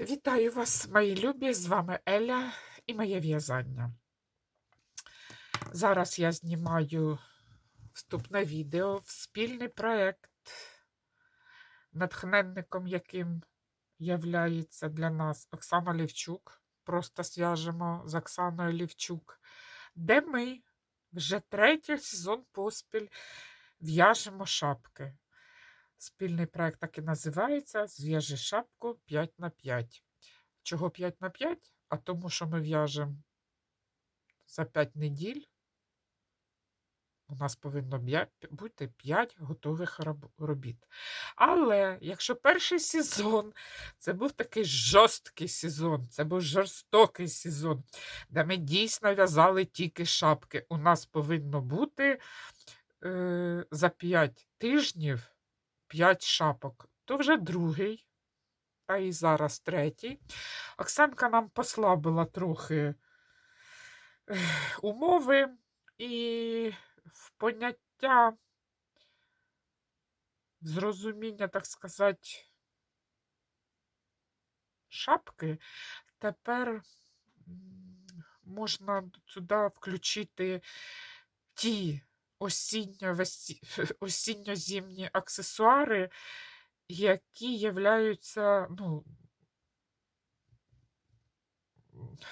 Вітаю вас, мої любі! З вами Еля і моє в'язання. Зараз я знімаю вступне відео в спільний проєкт, натхненником яким являється для нас Оксана Лівчук. Просто зв'яжемо з Оксаною Лівчук, де ми вже третій сезон поспіль в'яжемо шапки. Спільний проект так і називається Зв'яжи шапку 5 на 5. Чого 5 на 5? А тому, що ми в'яжемо за 5 неділь. У нас повинно бути 5 готових робіт. Але якщо перший сезон це був такий жорсткий сезон, це був жорстокий сезон, де ми дійсно в'язали тільки шапки, у нас повинно бути е, за 5 тижнів 5 шапок, то вже другий, а і зараз третій. Оксанка нам послабила трохи умови і в поняття зрозуміння, так сказати, шапки. Тепер можна сюди включити ті осінньо-зимні аксесуари, які являються, ну,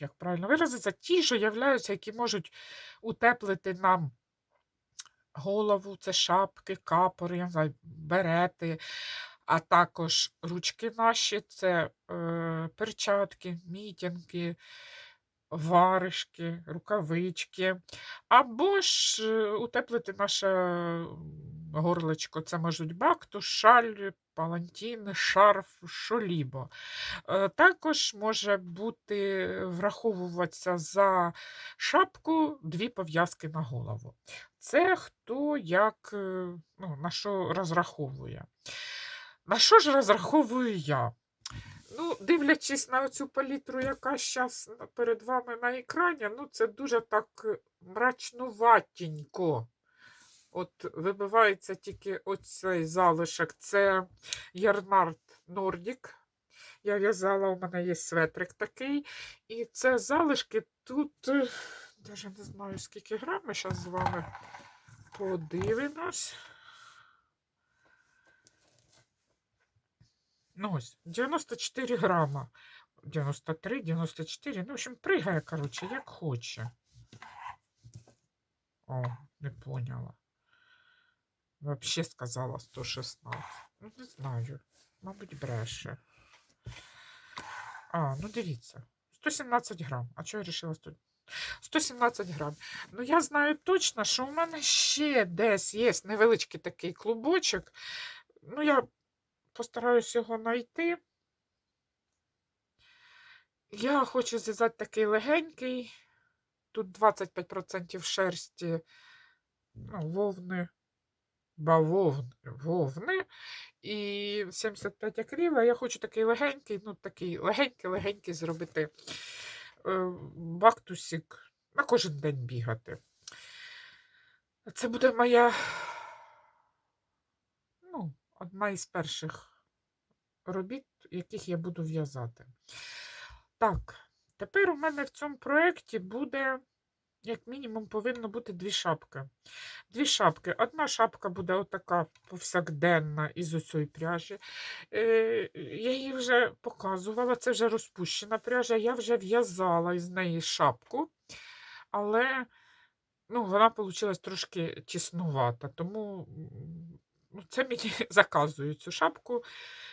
як правильно виразитися, ті, що являються, які можуть утеплити нам голову, це шапки, капори, я не знаю, берети, а також ручки наші, це е, перчатки, мітінки, варежки, рукавички. Або ж е, утеплити наше горлечко. Це можуть бактус, шаль, палантін, шарф, шолібо. Е, Також може бути враховуватися за шапку дві пов'язки на голову. Це хто як е, ну, на що розраховує. На що ж розраховую я? Ну, дивлячись на цю палітру, яка зараз перед вами на екрані, ну це дуже так е, мрачнуватенько. От вибивається тільки оцей залишок. Це Ярнард Нордік. Я в'язала, у мене є светрик такий. І це залишки тут, е, даже не знаю, скільки грам, ми зараз з вами подивимось. Ну ось, 94 грама. 93, 94. Ну, в общем, пригає, коротше, як хоче. О, не поняла. Вообще сказала 116. Ну, не знаю. Мабуть, бреше. А, ну дивіться. 117 грам. А чого я вирішила 100? 117 грам. Ну, я знаю точно, що у мене ще десь є невеличкий такий клубочок. Ну, я постараюсь його знайти. Я хочу зв'язати такий легенький. Тут 25% шерсті, ну, вовни, бавовни, вовни. І 75 акріла. Я хочу такий легенький, ну такий легенький-легенький зробити е, бактусик на кожен день бігати. Це буде моя, одна із перших робіт, яких я буду в'язати. Так, тепер у мене в цьому проєкті буде, як мінімум, повинно бути дві шапки. Дві шапки. Одна шапка буде отака повсякденна із оцієї пряжі. Е, я її вже показувала, це вже розпущена пряжа. Я вже в'язала із неї шапку, але ну, вона вийшла трошки тіснувата, тому це мені заказують цю шапку.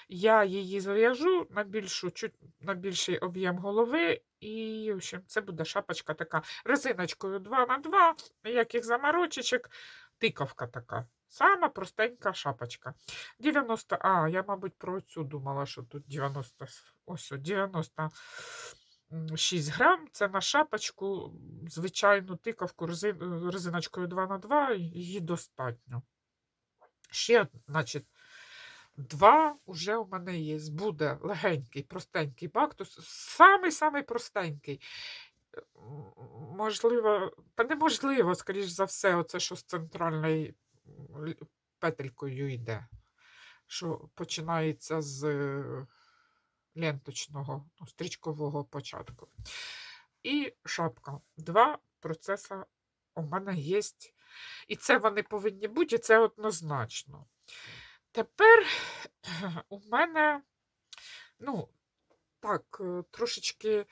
Я її зав'яжу на більшу, чуть на більший об'єм голови, і в общем, це буде шапочка така резиночкою 2 на 2 ніяких заморочечок, тиковка така. Сама простенька шапочка. 90, а, я, мабуть, про цю думала, що тут 90, ось о, 96 грам. Це на шапочку, звичайну тиковку резиночкою 2 на 2 її достатньо. Ще, значить, Два вже у мене є. Буде легенький, простенький бактус. Самий-самий простенький. Можливо, та неможливо, скоріш за все, оце, що з центральною петелькою йде. Що починається з е, ленточного, ну, стрічкового початку. І шапка. Два процеси у мене є. І це вони повинні бути, і це однозначно. Тепер у мене, ну, так, е, трошечки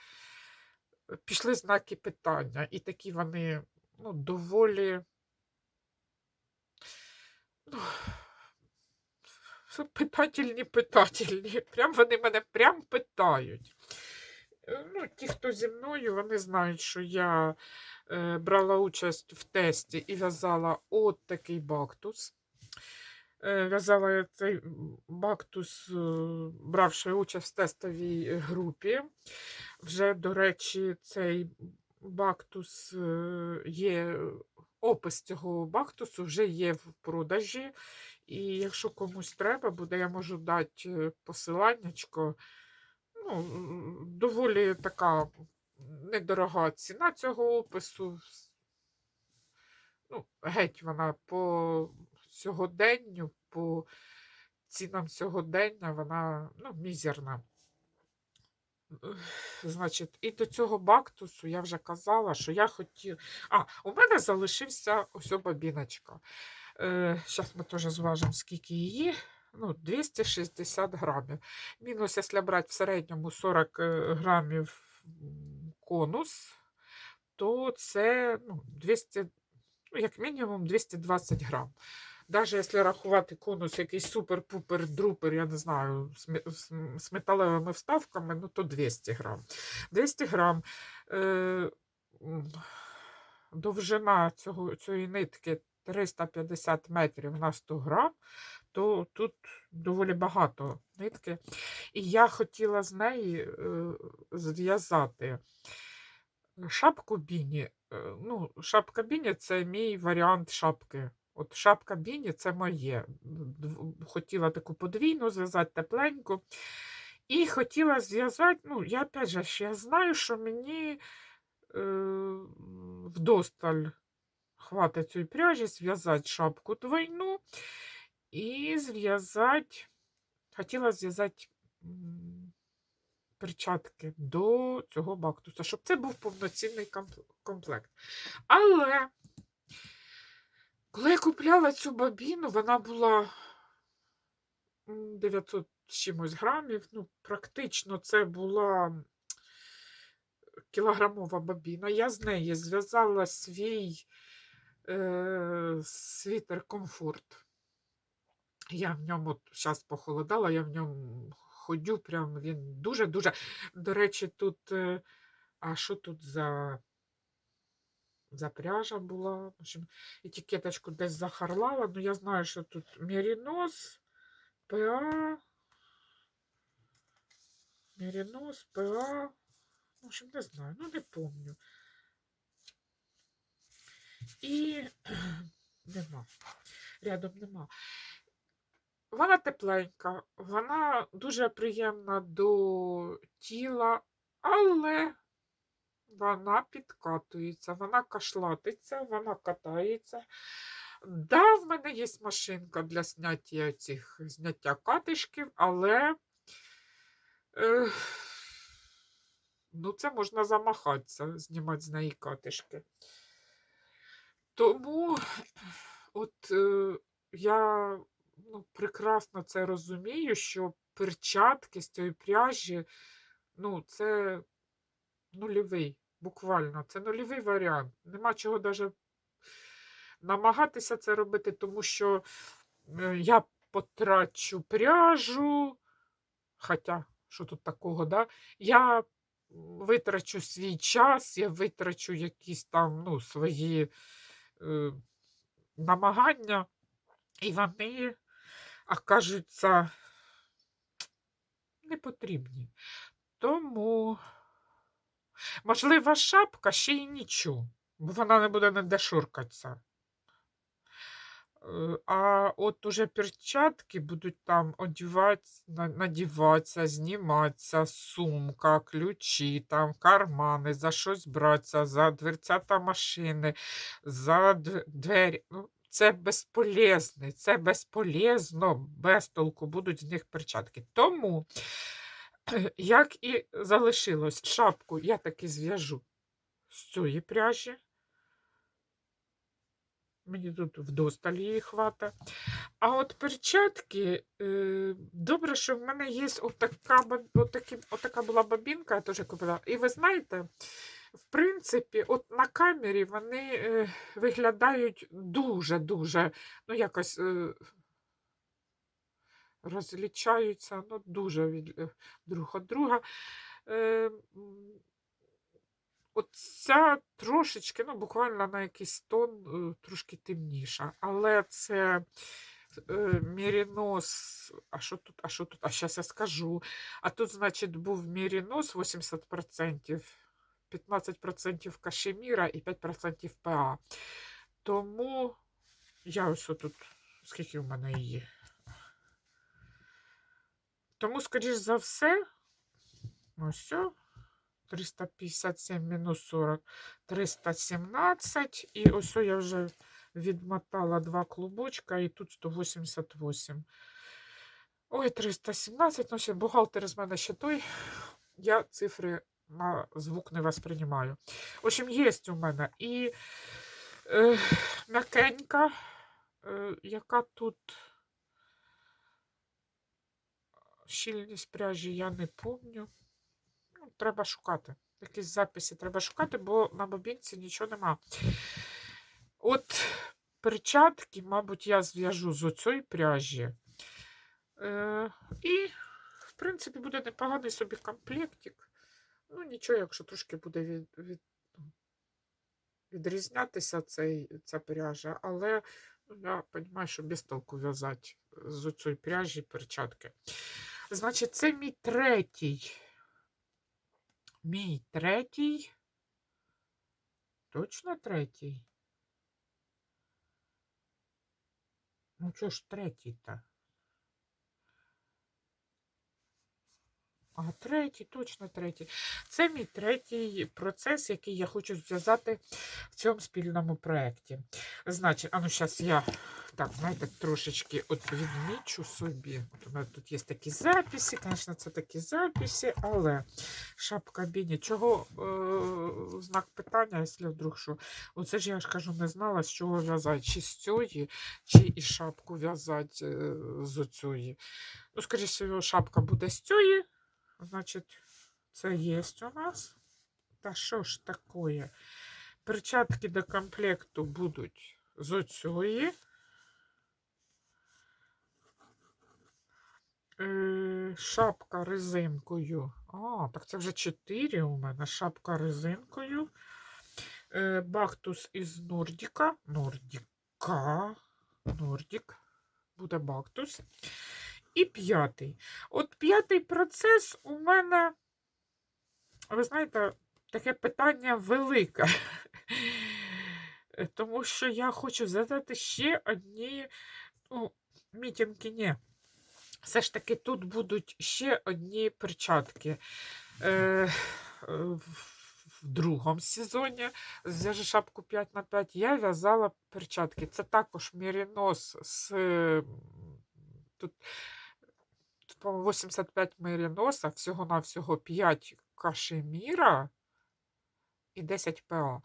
пішли знаки питання, і такі вони ну, доволі. Ну, питательні, питательні. Прям вони мене прям питають. Е, Ну, ті, хто зі мною, вони знають, що я е, брала участь в тесті і в'язала от такий бактус. Е, В'язала цей бактус, е, бравши участь в тестовій групі. Вже, до речі, цей бактус е, є, опис цього бактусу вже є в продажі. І якщо комусь треба буде, я можу дати е, посиланнячко. Ну, доволі така недорога ціна цього опису. Ну, геть вона по сьогоденню, по цінам сьогодення, вона ну, мізерна. Значить, і до цього бактусу я вже казала, що я хотіла. А, у мене залишився ось бабіночка. Е, Зараз ми теж зважимо, скільки її. Ну, 260 грамів. Мінус, якщо брати в середньому 40 е, грамів конус, то це ну, 200, ну, як мінімум 220 грам. Навіть якщо рахувати конус якийсь супер-пупер-друпер, я не знаю, з металевими вставками, ну то 200 грам. 200 грам. Е, довжина цього, цієї нитки 350 метрів на 100 грам, то тут доволі багато нитки. І я хотіла з неї е, зв'язати шапку біні. Е, Ну, шапка біні це мій варіант шапки. От шапка біні це моє. Хотіла таку подвійну зв'язати тепленьку. І хотіла зв'язати, ну, я опять же, я знаю, що мені е, вдосталь хватить цієї пряжі, зв'язати шапку двойну і зв'язати, хотіла зв'язати перчатки до цього бактуса, щоб це був повноцінний комплект. Але коли я купляла цю бабіну, вона була м, 900 чимось грамів. Ну, практично це була кілограмова бабіна. Я з неї зв'язала свій е, світер комфорт. Я в ньому зараз похолодала, я в ньому ходю, прям він дуже-дуже. До речі, тут. е, А що тут за, за пряжа була? В общем, етикеточку десь захарлала, ну я знаю, що тут Мерінос, ПА. Мерінос, ПА. В общем, не знаю, ну не помню. І нема. Рядом нема. Вона тепленька, вона дуже приємна до тіла, але вона підкатується, вона кашлатиться, вона катається. Да, в мене є машинка для зняття цих зняття катишків, але е, ну, це можна замахатися, знімати з неї катишки. Тому от е, я ну, прекрасно це розумію, що перчатки з цієї пряжі, ну, це нульовий, буквально, це нульовий варіант. Нема чого навіть намагатися це робити, тому що е, я потрачу пряжу, хоча, що тут такого, да? я витрачу свій час, я витрачу якісь там ну, свої е, намагання, і вони окажуться непотрібні. Тому, можливо, шапка ще й нічого, бо вона не буде ніде шуркатися. Е, А от уже перчатки будуть там одіватися, надіватися, зніматися, сумка, ключі, там, кармани, за щось братися, за дверцята машини, за двері. Ну, це безполезне, це безполезно, без толку будуть з них перчатки. Тому Як і залишилось, шапку я таки зв'яжу з цієї пряжі. Мені тут вдосталь її хвата. А от перчатки, е, добре, що в мене є отака, отакі, отака була бабінка, я теж купила. І ви знаєте, в принципі, от на камері вони е, виглядають дуже-дуже, ну, якось е, розлічаються, ну, дуже від, е, друг від друга. Е, Оця трошечки, ну, буквально на якийсь тон е, трошки темніша. Але це е, мірінос. А що тут? А що тут? А зараз я скажу. А тут, значить, був мірінос 80%, 15% кашеміра і 5% ПА. Тому я ось тут, скільки в мене її. Тому, скоріш за все, ось все. 357 мінус 40, 317. І ось я вже відмотала два клубочка, і тут 188. Ой, 317. Ну, ще бухгалтер з мене ще той. Я цифри на звук не восприймаю. В общем, є у мене і е, м'якенька, е, яка тут щільність пряжі, я не помню. Ну, треба шукати. Якісь записи треба шукати, бо на бобінці нічого нема. От перчатки, мабуть, я зв'яжу з оцієї пряжі. Е, і, в принципі, буде непоганий собі комплектик. Ну, нічого, якщо трошки буде від, від, відрізнятися цей, ця пряжа, але ну, я розумію, що без толку в'язати з цієї пряжі перчатки. Значить, це мій третій. Мій третій. Точно третій? Ну, чого ж третій-то? А третій, точно третій. Це мій третій процес, який я хочу зв'язати в цьому спільному проєкті. Значить, а ну зараз я так, знаєте, трошечки от відмічу собі. От у мене тут є такі записи, звісно, це такі записи, але шапка біні. Чого е, знак питання, якщо вдруг що? Оце ж я ж кажу, не знала, з чого в'язати, чи з цієї, чи і шапку в'язати е, з оцієї. Ну, скоріше шапка буде з цієї. Значить, це є у нас. Та що ж таке? Перчатки до комплекту будуть з оцієї. Е, Шапка резинкою. А, так це вже 4 у мене. Шапка резинкою. Е, Бактус із Нордіка. Нордіка. Нордік. Буде бактус. І п'ятий. От п'ятий процес у мене, ви знаєте, таке питання велике. Тому що я хочу задати ще одні ну, мітинги. Ні. Все ж таки тут будуть ще одні перчатки. Е, в другому сезоні зв'яжу шапку 5 на 5 я в'язала перчатки. Це також мірінос з тут по 85 меріноса, всього-навсього 5 кашеміра і 10 ПО.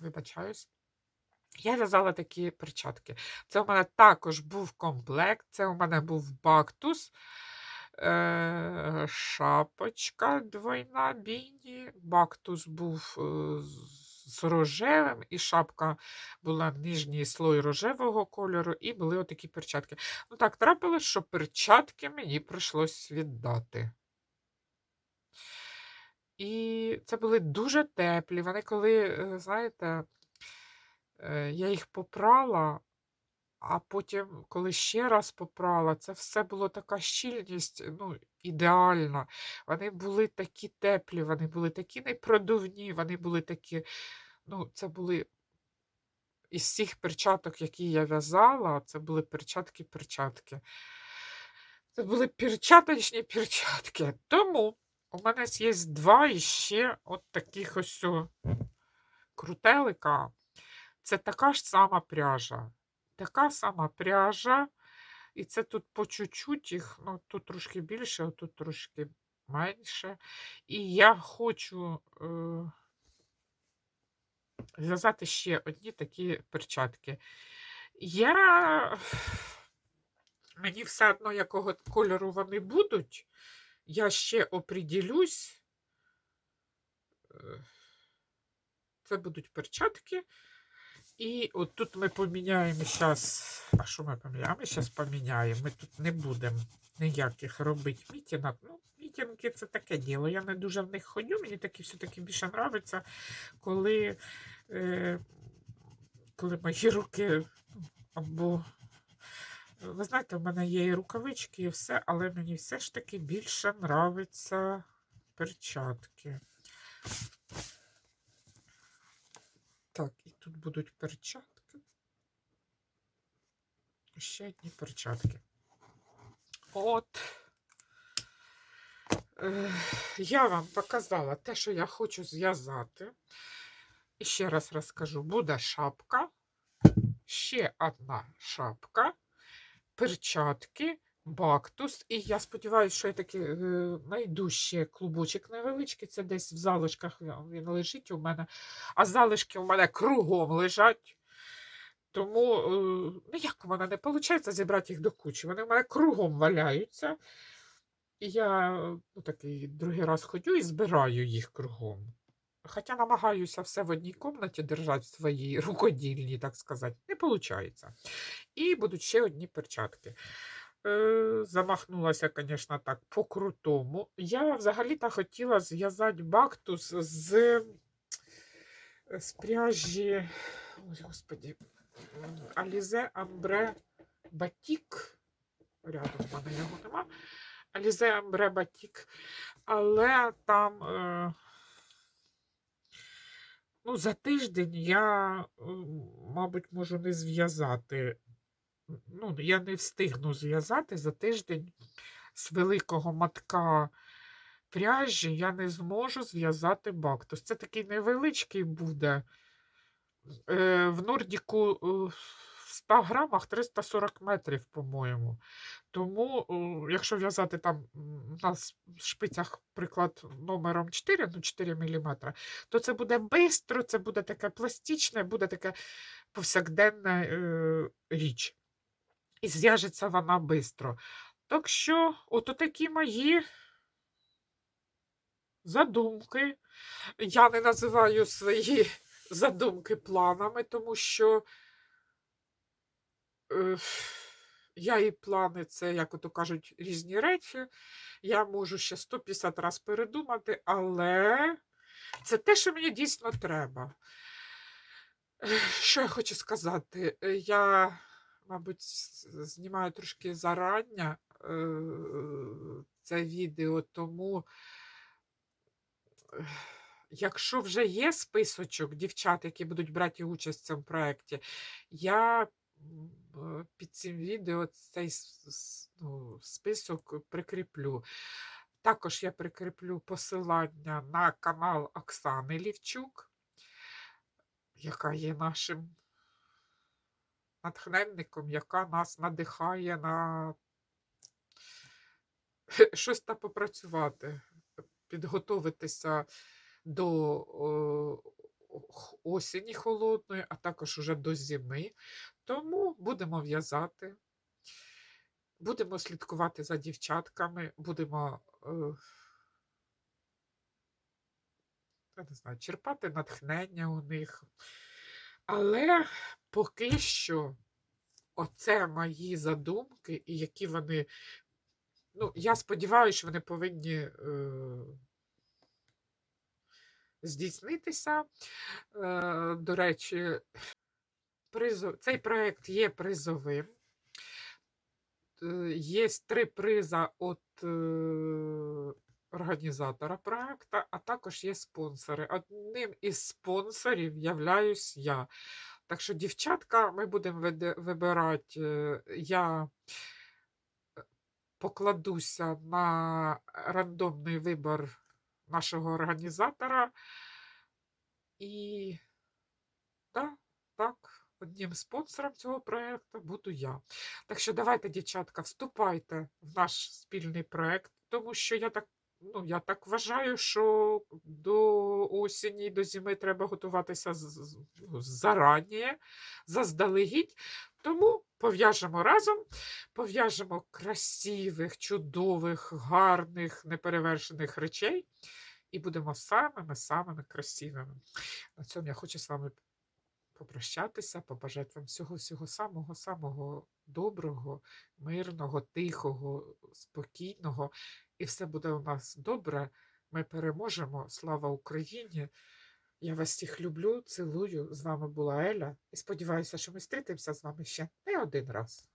Вибачаюсь. Я в'язала такі перчатки. Це у мене також був комплект, це у мене був бактус, е- шапочка двойна біні. Бактус був е з рожевим, і шапка була нижній слой рожевого кольору, і були отакі перчатки. Ну так, трапилось, що перчатки мені прийшлось віддати. І це були дуже теплі. Вони коли, е, знаєте, е, я їх попрала, а потім, коли ще раз попрала, це все було така щільність, ну, ідеальна. Вони були такі теплі, вони були такі непродувні, вони були такі, ну, це були із всіх перчаток, які я в'язала, це були перчатки-перчатки. Це були перчаточні перчатки. Тому у мене є два іще от таких ось крутелика. Це така ж сама пряжа. Така сама пряжа, І це тут по чуть-чуть їх, ну тут трошки більше, а тут трошки менше. І я хочу е, зв'язати ще одні такі перчатки. Я мені все одно, якого кольору вони будуть, я ще оприділюсь. Е, Це будуть перчатки. І от тут ми поміняємо зараз. А що ми поміняємо? Ми зараз поміняємо. Ми тут не будемо ніяких робити мітінок. Ну, мітинги це таке діло. Я не дуже в них ходю. Мені такі все-таки більше подобається, коли, е, коли мої руки або. Ви знаєте, в мене є і рукавички, і все, але мені все ж таки більше нравиться перчатки. Так, і тут будуть перчатки. Ще одні перчатки. От. Е, я вам показала те, що я хочу зв'язати. І ще раз розкажу: буде шапка, ще одна шапка, перчатки, бактус. І я сподіваюся, що я таки е, знайду ще клубочок невеличкий. Це десь в залишках він лежить у мене. А залишки у мене кругом лежать. Тому е, ніяк у мене не виходить зібрати їх до кучі. Вони в мене кругом валяються. І я ну, такий другий раз ходю і збираю їх кругом. Хоча намагаюся все в одній кімнаті держати в своїй рукодільні, так сказати, не виходить. І будуть ще одні перчатки. Е, замахнулася, звісно, так, по-крутому. Я взагалі-то хотіла зв'язати бактус з, з пряжі. Ой, господі, Алізе Амбре Батік. Рядом в мене його нема. Алізе Амбре Батік. Але там. Е, Ну, за тиждень я, е, мабуть, можу не зв'язати. Ну, я не встигну зв'язати за тиждень з великого матка пряжі я не зможу зв'язати бактус. Це такий невеличкий буде. Е, в Нордіку е, 100 грамах 340 метрів, по-моєму. Тому, якщо в'язати там на шпицях приклад номером 4, ну 4 мм, то це буде бистро, це буде таке пластичне, буде таке повсякденна е, річ. І зв'яжеться вона бистро. Так що, ото такі мої задумки. Я не називаю свої задумки планами, тому що я і плани це, як ото кажуть, різні речі. Я можу ще 150 разів передумати, але це те, що мені дійсно треба. Що я хочу сказати? Е, Я, мабуть, знімаю трошки зарання е, це відео, тому якщо вже є списочок дівчат, які будуть брати участь в цьому проєкті, я під цим відео цей ну, список прикріплю. Також я прикріплю посилання на канал Оксани Лівчук, яка є нашим натхненником, яка нас надихає на щось та попрацювати, підготовитися до осені холодної, а також уже до зими. Тому будемо в'язати, будемо слідкувати за дівчатками, будемо. Е, я не знаю, черпати натхнення у них. Але поки що оце мої задумки, і які вони. Ну, я сподіваюся, вони повинні е, здійснитися. Е, до речі, цей проєкт є призовим. Е, Є три приза від е, організатора проєкту, а також є спонсори. Одним із спонсорів являюсь я. Так що, дівчатка, ми будемо вибирати. Я покладуся на рандомний вибір нашого організатора. І так, так, одним спонсором цього проєкту буду я. Так що давайте, дівчатка, вступайте в наш спільний проєкт, тому що я так. Ну, я так вважаю, що до осені, до зими треба готуватися з- зарані, заздалегідь. Тому пов'яжемо разом, пов'яжемо красивих, чудових, гарних, неперевершених речей і будемо самими-самими красивими. На цьому я хочу з вами попрощатися, побажати вам всього-всього самого-самого доброго, мирного, тихого, спокійного. І все буде у нас добре. Ми переможемо. Слава Україні! Я вас всіх люблю, цілую. З вами була Еля. І сподіваюся, що ми зустрітимося з вами ще не один раз.